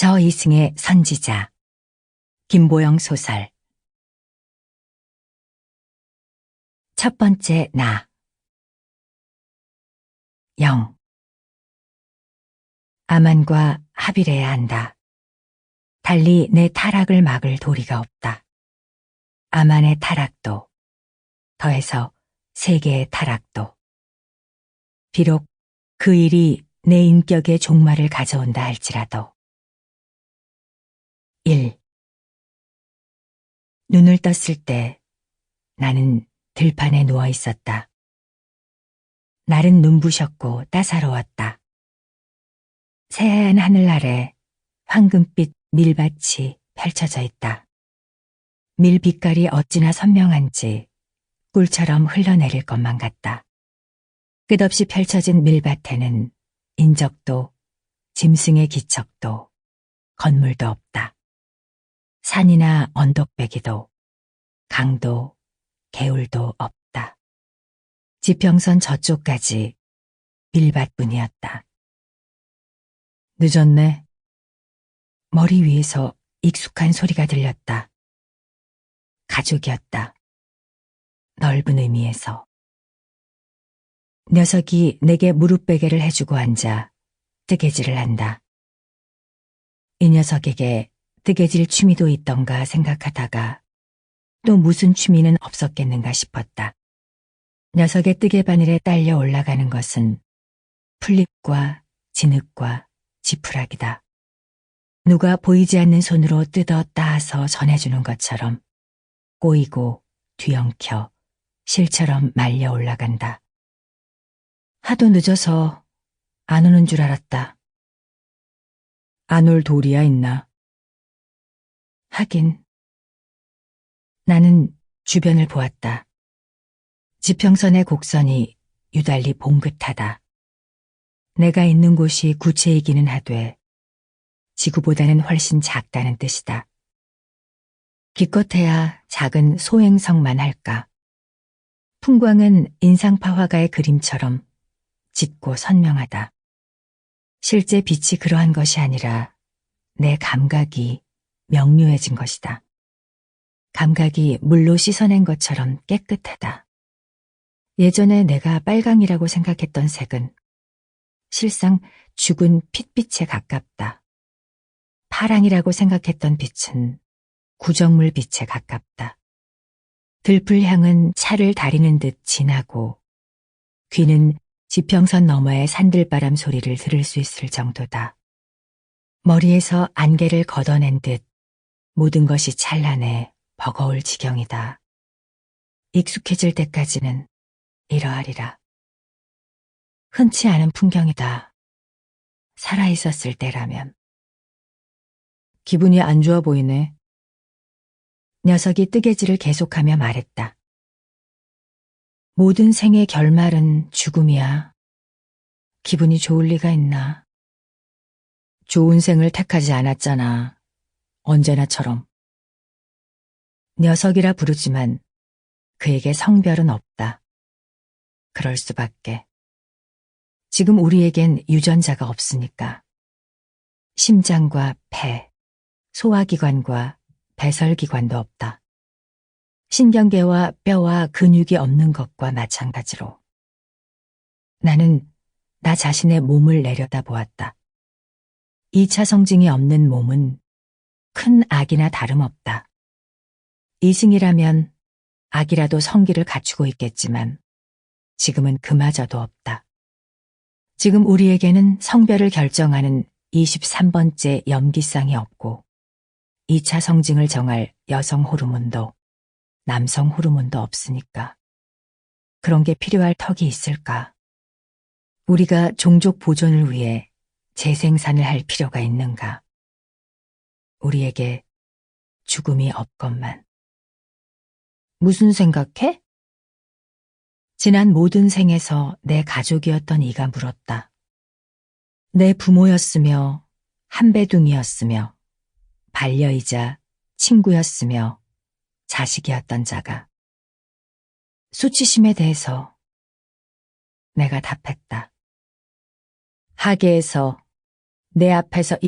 저 이승의 선지자 김보영 소설 첫 번째 나 영. 아만과 합의해야 한다. 달리 내 타락을 막을 도리가 없다. 아만의 타락도, 더해서 세계의 타락도. 비록 그 일이 내 인격의 종말을 가져온다 할지라도. 1. 눈을 떴을 때 나는 들판에 누워 있었다. 날은 눈부셨고 따사로웠다. 새하얀 하늘 아래 황금빛 밀밭이 펼쳐져 있다. 밀 빛깔이 어찌나 선명한지 꿀처럼 흘러내릴 것만 같다. 끝없이 펼쳐진 밀밭에는 인적도 짐승의 기척도 건물도 없다. 산이나 언덕배기도 강도 개울도 없다. 지평선 저쪽까지 밀밭뿐이었다. 늦었네. 머리 위에서 익숙한 소리가 들렸다. 가족이었다. 넓은 의미에서. 녀석이 내게 무릎베개를 해주고 앉아 뜨개질을 한다. 이 녀석에게 뜨개질 취미도 있던가 생각하다가 또 무슨 취미는 없었겠는가 싶었다. 녀석의 뜨개 바늘에 딸려 올라가는 것은 풀립과 진흙과 지푸라기다. 누가 보이지 않는 손으로 뜯어 따서 전해주는 것처럼 꼬이고 뒤엉켜 실처럼 말려 올라간다. 하도 늦어서 안 오는 줄 알았다. 안 올 도리야 있나? 하긴 나는 주변을 보았다. 지평선의 곡선이 유달리 봉긋하다. 내가 있는 곳이 구체이기는 하되 지구보다는 훨씬 작다는 뜻이다. 기껏해야 작은 소행성만 할까. 풍광은 인상파 화가의 그림처럼 짙고 선명하다. 실제 빛이 그러한 것이 아니라 내 감각이 명료해진 것이다. 감각이 물로 씻어낸 것처럼 깨끗하다. 예전에 내가 빨강이라고 생각했던 색은 실상 죽은 핏빛에 가깝다. 파랑이라고 생각했던 빛은 구정물 빛에 가깝다. 들풀향은 차를 다리는 듯 진하고 귀는 지평선 너머의 산들바람 소리를 들을 수 있을 정도다. 머리에서 안개를 걷어낸 듯 모든 것이 찬란해 버거울 지경이다. 익숙해질 때까지는 이러하리라. 흔치 않은 풍경이다. 살아있었을 때라면. 기분이 안 좋아 보이네. 녀석이 뜨개질을 계속하며 말했다. 모든 생의 결말은 죽음이야. 기분이 좋을 리가 있나. 좋은 생을 택하지 않았잖아. 언제나처럼. 녀석이라 부르지만 그에게 성별은 없다. 그럴 수밖에. 지금 우리에겐 유전자가 없으니까. 심장과 폐, 소화기관과 배설기관도 없다. 신경계와 뼈와 근육이 없는 것과 마찬가지로. 나는 나 자신의 몸을 내려다 보았다. 2차 성징이 없는 몸은 큰 악이나 다름없다. 이승이라면 악이라도 성기를 갖추고 있겠지만 지금은 그마저도 없다. 지금 우리에게는 성별을 결정하는 23번째 염기쌍이 없고 2차 성징을 정할 여성 호르몬도 남성 호르몬도 없으니까. 그런 게 필요할 턱이 있을까? 우리가 종족 보존을 위해 재생산을 할 필요가 있는가? 우리에게 죽음이 없건만. 무슨 생각해? 지난 모든 생에서 내 가족이었던 이가 물었다. 내 부모였으며 한배둥이였으며 반려이자 친구였으며 자식이었던 자가 수치심에 대해서 내가 답했다. 하계에서 내 앞에서 이